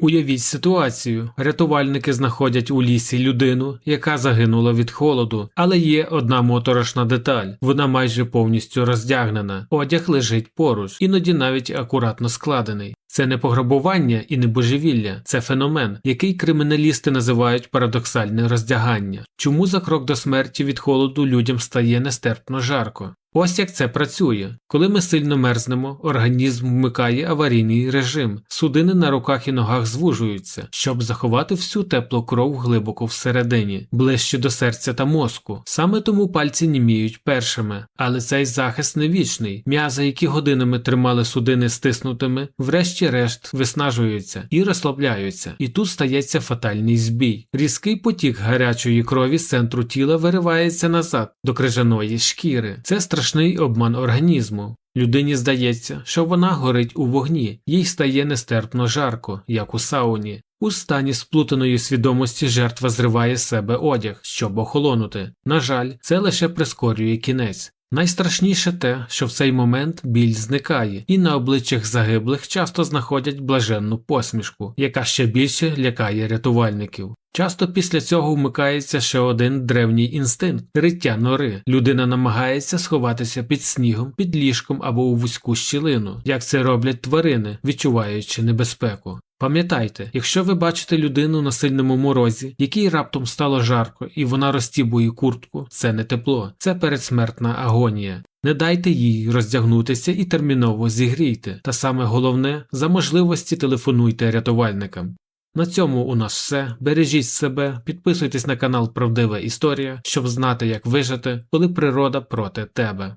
Уявіть ситуацію: рятувальники знаходять у лісі людину, яка загинула від холоду, але є одна моторошна деталь. Вона майже повністю роздягнена. Одяг лежить поруч, іноді навіть акуратно складений. Це не пограбування і не божевілля, це феномен, який криміналісти називають парадоксальне роздягання. Чому за крок до смерті від холоду людям стає нестерпно жарко? Ось як це працює. Коли ми сильно мерзнемо, організм вмикає аварійний режим, судини на руках і ногах звужуються, щоб заховати всю теплу кров глибоко всередині, ближче до серця та мозку. Саме тому пальці німіють першими. Але цей захист не вічний. М'язи, які годинами тримали судини стиснутими, врешті-решт виснажуються і розслабляються. І тут стається фатальний збій. Різкий потік гарячої крові з центру тіла виривається назад до крижаної шкіри. Це страшний обман організму. Людині здається, що вона горить у вогні, їй стає нестерпно жарко, як у сауні. У стані сплутаної свідомості жертва зриває з себе одяг, щоб охолонути. На жаль, це лише прискорює кінець. Найстрашніше те, що в цей момент біль зникає, і на обличчях загиблих часто знаходять блаженну посмішку, яка ще більше лякає рятувальників. Часто після цього вмикається ще один древній інстинкт риття нори. Людина намагається сховатися під снігом, під ліжком або у вузьку щілину, як це роблять тварини, відчуваючи небезпеку. Пам'ятайте, якщо ви бачите людину на сильному морозі, якій раптом стало жарко, і вона розтібує куртку, це не тепло, це передсмертна агонія. Не дайте їй роздягнутися і терміново зігрійте. Та саме головне, за можливості телефонуйте рятувальникам. На цьому у нас все. Бережіть себе, підписуйтесь на канал Правдива Історія, щоб знати, як вижити, коли природа проти тебе.